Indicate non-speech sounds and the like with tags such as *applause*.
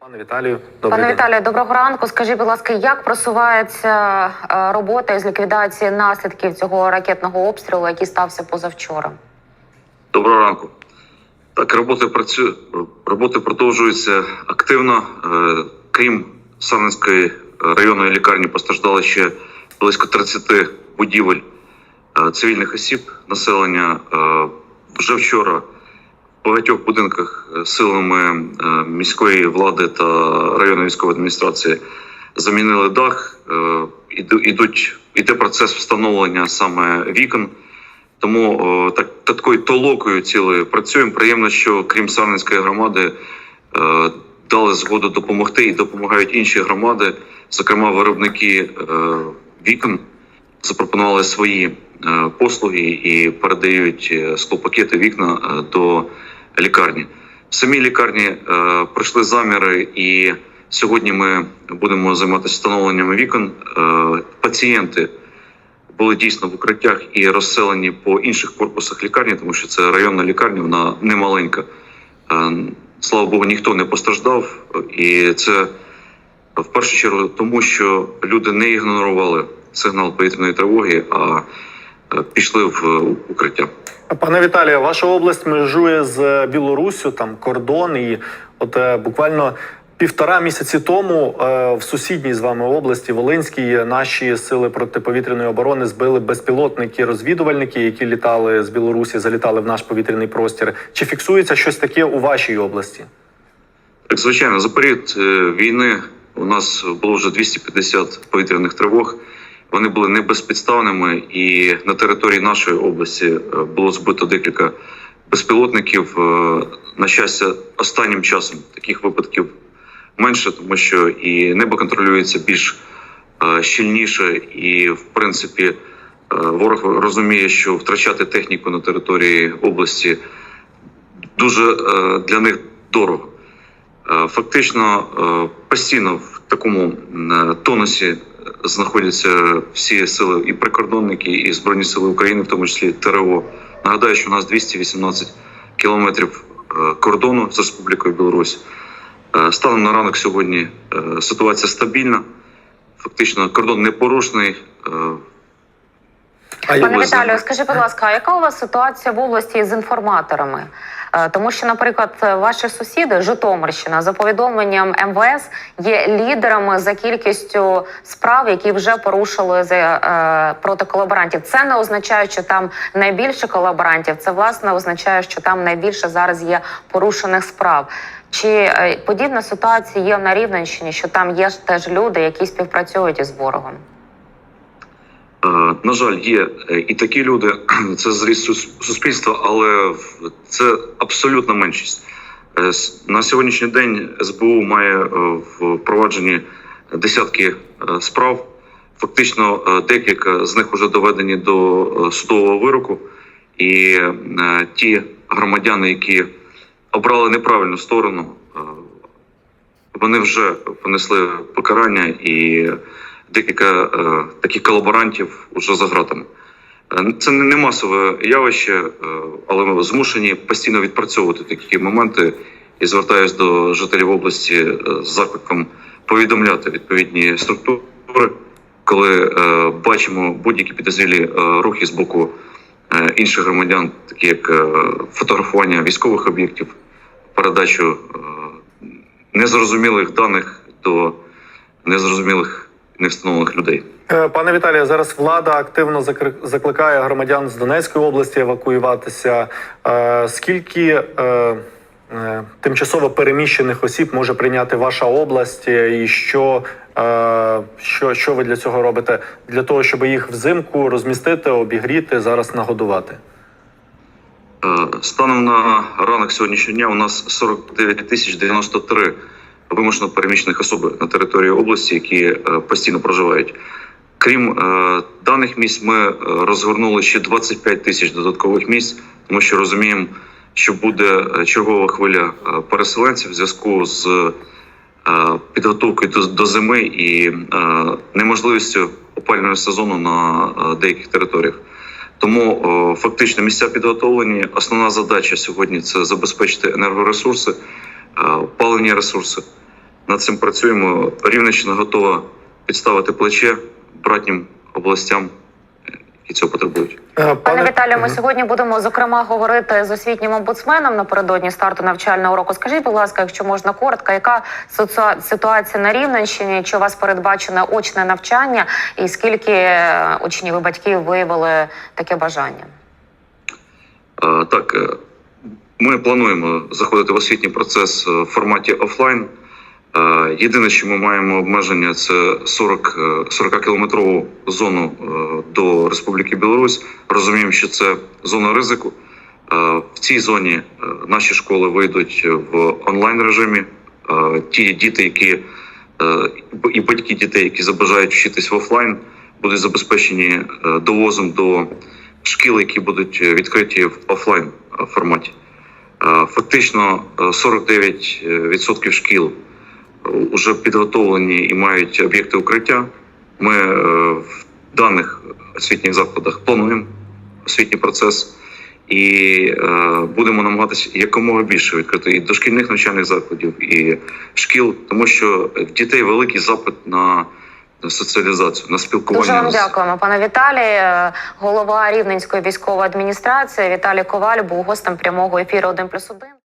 Пане Віталію, добрий Пане день. Віталію, доброго ранку. Скажіть, будь ласка, як просувається е, робота із ліквідації наслідків цього ракетного обстрілу, який стався позавчора? Доброго ранку. Так, роботи працю... роботи продовжуються активно. Е, Крім Сарненської районної лікарні постраждало ще близько 30 будівель е, цивільних осіб населення. Е, Вже вчора багатьох будинках е, силами е, міської влади та районної військової адміністрації замінили дах. Е, іду- Ідуть іде процес встановлення саме вікон. Тому так такою толокою цілою працюємо. Приємно, що крім Сарненської громади дали згоду допомогти і допомагають інші громади, зокрема виробники вікон запропонували свої е, послуги і передають е, склопакети вікна е, до лікарні. В самій лікарні пройшли заміри, і сьогодні ми будемо займатися встановленням вікон. Пацієнти були дійсно в укриттях і розселені по інших корпусах лікарні, тому що це районна лікарня, вона не маленька. Слава Богу, ніхто не постраждав, і це в першу чергу тому, що люди не ігнорували сигнал повітряної тривоги, а е, пішли в укриття. Пане Віталію, ваша область межує з Білоруссю, там кордон, і от е, буквально півтора місяці тому е, в сусідній з вами області Волинській наші сили протиповітряної оборони збили безпілотники, розвідувальники, які літали з Білорусі, залітали в наш повітряний простір. Чи фіксується щось таке у вашій області? Так, звичайно, за період е, війни у нас було вже 250 повітряних тривог. Вони були не безпідставними, і на території нашої області е, було збито декілька безпілотників. Е, На щастя, останнім часом таких випадків менше, тому що і небо контролюється більш е, щільніше, і в принципі ворог розуміє, що втрачати техніку на території області дуже для них дорого. Фактично постійно в такому тонусі знаходяться всі сили і прикордонники, і збройні сили України, в тому числі ТРО. Нагадаю, що у нас 218 кілометрів е, кордону з Республікою Білорусь. Е, Станом на ранок сьогодні е, ситуація стабільна. Фактично, кордон непорушний. е, А Пане Віталію, скажіть, будь ласка, а яка у вас ситуація в області з інформаторами? Е, Тому що, наприклад, ваші сусіди, Житомирщина, за повідомленням МВС, є лідерами за кількістю справ, які вже порушили за е, проти колаборантів. Це не означає, що там найбільше колаборантів. Це власне означає, що там найбільше зараз є порушених справ. Чи е, подібна ситуація є на Рівненщині, що там є теж люди, які співпрацюють із ворогом? Е, На жаль, є е, і такі люди. *clears throat* Це зріст сус- суспільства, але це абсолютна меншість. Е, На сьогоднішній день СБУ має в провадженні десятки справ. Фактично, декілька з них вже доведені до судового вироку, і ті громадяни, які обрали неправильну сторону, вони вже понесли покарання і декілька е, таких колаборантів уже за гратами. Е, Це не масове явище, е, але ми змушені постійно відпрацьовувати такі моменти і звертаюсь до жителів області е, з закликом повідомляти відповідні структури, коли е, бачимо будь-які підозрілі е, рухи з боку е, інших громадян, такі як е, фотографування військових об'єктів, передачу е, незрозумілих даних до незрозумілих невстановлених людей. Е, Пане Віталію, зараз влада активно закликає громадян з Донецької області евакуюватися. Е, Скільки е, тимчасово переміщених осіб може прийняти ваша область, і що, що, що ви для цього робите? Для того, щоб їх взимку розмістити, обігріти, зараз нагодувати? Станом на ранок сьогоднішнього дня у нас 49 тисяч 93 вимушено переміщених особи на території області, які е, постійно проживають. Крім е, даних місць, ми е, розгорнули ще 25 тисяч додаткових місць, тому що розуміємо, що буде чергова хвиля переселенців в зв'язку з підготовкою до, зими і неможливістю опалювального сезону на деяких територіях. Тому фактично місця підготовлені. Основна задача сьогодні це забезпечити енергоресурси, е, паливні ресурси. Над цим працюємо. Рівненщина готова підставити плече братнім областям, які цього потребують. Е, Пане Віталію, ми сьогодні будемо зокрема говорити з освітнім омбудсменом напередодні старту навчального року. Скажіть, будь ласка, якщо можна коротко, яка ситуація на Рівненщині? Чи у вас передбачено очне навчання, і скільки е, учнів і батьків виявили таке бажання? Е, Так, ми плануємо заходити в освітній процес в форматі офлайн. Е, Єдине, що ми маємо обмеження, це 40, е, 40 кілометрову зону е, до Республіки Білорусь. Розуміємо, що це зона ризику. В цій зоні наші школи вийдуть в онлайн режимі. Ті діти, які і батьки дітей, які забажають вчитись в офлайн, будуть забезпечені довозом до шкіл, які будуть відкриті в офлайн форматі. Фактично е, 49% шкіл вже підготовлені і мають об'єкти укриття. Ми е, в даних освітніх закладах плануємо освітній процес і е, будемо намагатися якомога більше відкрити і дошкільних навчальних закладів, і шкіл, тому що в дітей великий запит на соціалізацію, на спілкування. Дуже вам дякуємо, пане Віталій. Е, Голова Рівненської військової адміністрації Віталій Коваль був гостем прямого ефіру «1 плюс 1».